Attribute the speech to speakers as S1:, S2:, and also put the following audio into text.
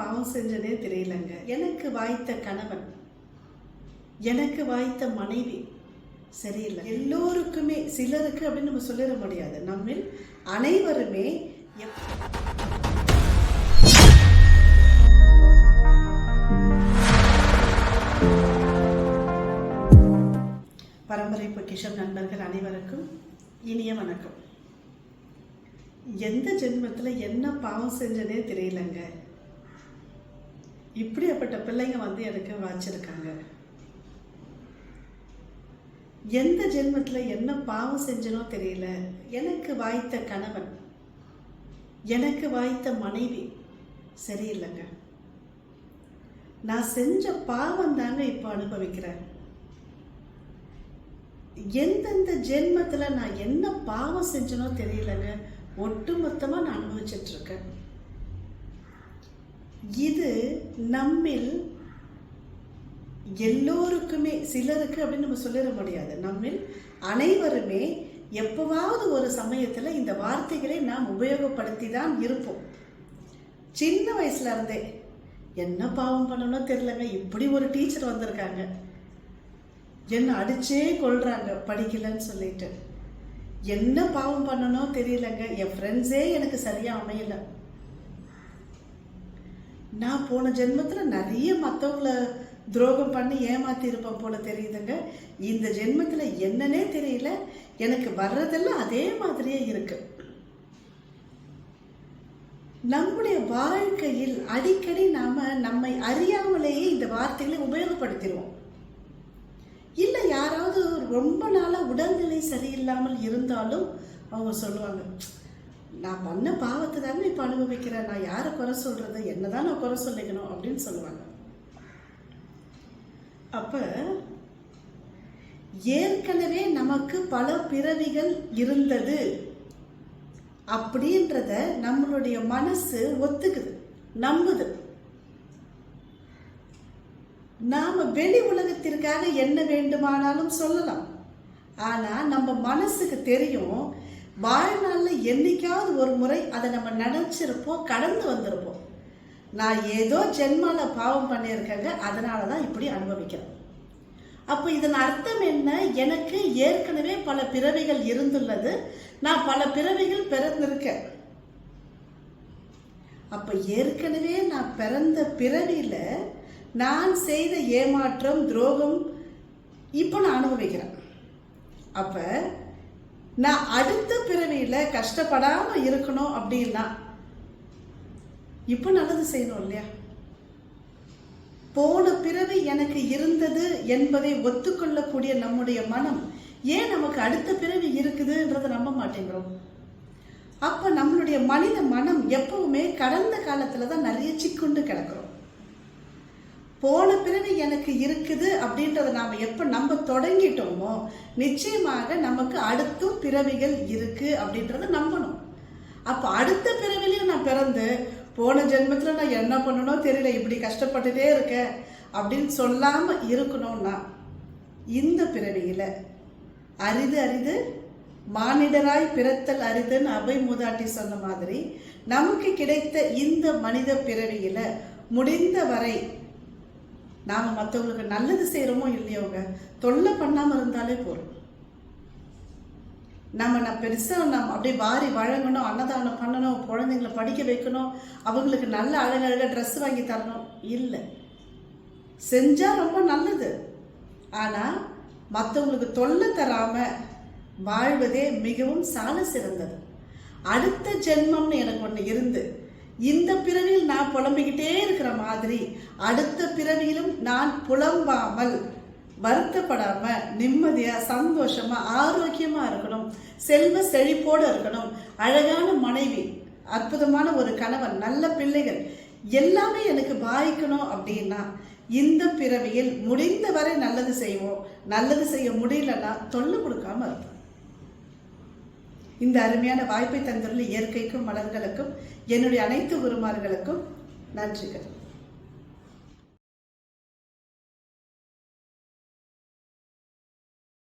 S1: பாவம் செஞ்சனே தெரியலங்க. எனக்கு வாய்த்த கணவன் எனக்கு வாய்த்த மனைவி சரியில்லை. எல்லோருக்குமே சிலருக்கு அப்படின்னு நம்ம சொல்லிட முடியாது. நம்மில் அனைவருமே எப்- பரம்பரை பொக்கிஷம் நண்பர்கள் அனைவருக்கும் இனிய வணக்கம். எந்த ஜென்மத்தில் என்ன பாவம் செஞ்சனே தெரியலங்க. இப்படியாப்பட்ட பிள்ளைங்க வந்து எனக்கு வாச்சிருக்காங்க? எந்த ஜென்மத்தில் என்ன பாவம் செஞ்சனோ தெரியல. எனக்கு வாய்த்த கணவன் எனக்கு வாய்த்த மனைவி சரியில்லைங்க. நான் செஞ்ச பாவம் தாங்க இப்போ அனுபவிக்கிறேன். எந்தெந்த ஜென்மத்தில் நான் என்ன பாவம் செஞ்சனோ தெரியலங்க. ஒட்டுமொத்தமா நான் அனுபவிச்சிட்ருக்கேன் இது நம்மில் எல்லோருக்குமே சிலருக்கு அப்படின்னு நம்ம சொல்லிட முடியாது. நம்மில் அனைவருமே எப்போவாவது ஒரு சமயத்தில் இந்த வார்த்தைகளை நாம் உபயோகப்படுத்தி தான் இருப்போம். சின்ன வயசுல இருந்தே என்ன பாவம் பண்ணணும் தெரியலங்க இப்படி ஒரு டீச்சர் வந்திருக்காங்க. என்ன அடிச்சே கொள்றாங்க படிக்கலன்னு சொல்லிட்டு. என்ன பாவம் பண்ணணும் தெரியலங்க என் ஃப்ரெண்ட்ஸே எனக்கு சரியாக அமையலை. நான் போன ஜென்மத்துல நிறைய மற்றவங்கள துரோகம் பண்ணி ஏமாத்திருப்பேன் போல தெரியுதுங்க. இந்த ஜென்மத்துல என்னன்னே தெரியல. எனக்கு வர்றதெல்லாம் அதே மாதிரியே இருக்கு. நம்முடைய வாழ்க்கையில் அடிக்கடி நாம நம்மை அறியாமலேயே இந்த வார்த்தைகளை உபயோகப்படுத்திடுவோம். இல்லை யாராவது ரொம்ப நாளாக உடல்நிலை சரியில்லாமல் இருந்தாலும் அவங்க சொல்லுவாங்க நான் பண்ண பாவத்தை தாங்க இப்போ அனுபவிக்கிறேன். நான் யாரை குறை சொல்றது? என்னதான் நான் குறை சொல்லிக்கணும் அப்படின்னு சொல்லுவாங்க. அப்போ ஏற்கனவே நமக்கு பல பிறவிகள் இருந்தது அப்படின்றத நம்மளுடைய மனசு ஒத்துக்குது நம்புது. நாம வெளி உலகத்திற்காக என்ன வேண்டுமானாலும் சொல்லலாம். ஆனால் நம்ம மனசுக்கு தெரியும் வாழ்நாளில் என்றைக்காவது ஒரு முறை அதை நம்ம நினச்சிருப்போம் கடந்து வந்திருப்போம். நான் ஏதோ ஜென்மால பாவம் பண்ணியிருக்கேங்க அதனால தான் இப்படி அனுபவிக்கிறேன். அப்போ இதன் அர்த்தம் என்ன? எனக்கு ஏற்கனவே பல பிறவிகள் இருந்துள்ளது நான் பல பிறவிகள் பிறந்திருக்கேன். அப்போ ஏற்கனவே நான் பிறந்த பிறவியில் நான் செய்த ஏமாற்றம் துரோகம் இப்போ நான் அனுபவிக்கிறேன். அப்போ நான் அடுத்த பிறவியில கஷ்டப்படாம இருக்கணும் அப்படின்னா இப்போ நல்லது செய்யணும் இல்லையா? போன பிறவி எனக்கு இருந்தது என்பதை ஒத்துக்கொள்ளக்கூடிய நம்முடைய மனம் ஏன் நமக்கு அடுத்த பிறவி இருக்குதுன்றதை நம்ப மாட்டேங்கிறோம். அப்ப நம்மளுடைய மனித மனம் எப்பவுமே கடந்த காலத்துல தான் நிறைய சிக்குண்டு கிடக்கிறோம். போன பிறவி எனக்கு இருக்குது அப்படின்றத நாம் எப்போ நம்ப தொடங்கிட்டோமோ நிச்சயமாக நமக்கு அடுத்தும் பிறவிகள் இருக்கு அப்படின்றத நம்பணும். அப்போ அடுத்த பிறவிலையும் நான் பிறந்து போன ஜென்மத்தில் நான் என்ன பண்ணனோ தெரியல இப்படி கஷ்டப்பட்டுட்டே இருக்கேன் அப்படின்னு சொல்லாமல் இருக்கணும்னா இந்த பிறவியில் அரிது அரிது மானிடராய் பிறத்தல் அரிதுன்னு அபை மூதாட்டி சொன்ன மாதிரி நமக்கு கிடைத்த இந்த மனித பிறவியில் முடிந்த வரை நாம் மற்றவங்களுக்கு நல்லது செய்கிறோமோ இல்லையோங்க? தொல்லை பண்ணாமல் இருந்தாலே போதும். நம்ம நான் பெருசாக நம்ம அப்படியே வாரி வழங்கணும் அன்னதானம் பண்ணணும் குழந்தைங்களை படிக்க வைக்கணும் அவங்களுக்கு நல்ல அழகழகாக ட்ரெஸ் வாங்கி தரணும். இல்லை. செஞ்சால் ரொம்ப நல்லது. ஆனால் மற்றவங்களுக்கு தொல்லை தராமல் வாழ்வதே மிகவும் சால சிறந்தது. அடுத்த ஜென்மம்னு எனக்கு ஒன்று இருந்து இந்த பிறவியில் நான் புலம்பிக்கிட்டே இருக்கிற மாதிரி அடுத்த பிறவியிலும் நான் புலம்பாமல் வருத்தப்படாம நிம்மதியா சந்தோஷமா ஆரோக்கியமா இருக்கணும் செல்வ செழிப்போடு இருக்கணும். அழகான மனைவி அற்புதமான ஒரு கணவன் நல்ல பிள்ளைகள் எல்லாமே எனக்கு பாதிக்கணும் அப்படின்னா இந்த பிறவியில் முடிந்த வரை நல்லது செய்வோம். நல்லது செய்ய முடியலன்னா தொல்லை கொடுக்காம இருப்போம். இந்த அருமையான வாய்ப்பை தந்துள்ள இயற்கைக்கும் மலர்களுக்கும் என்னுடைய அனைத்து குருமார்களுக்கும் நன்றிகள்.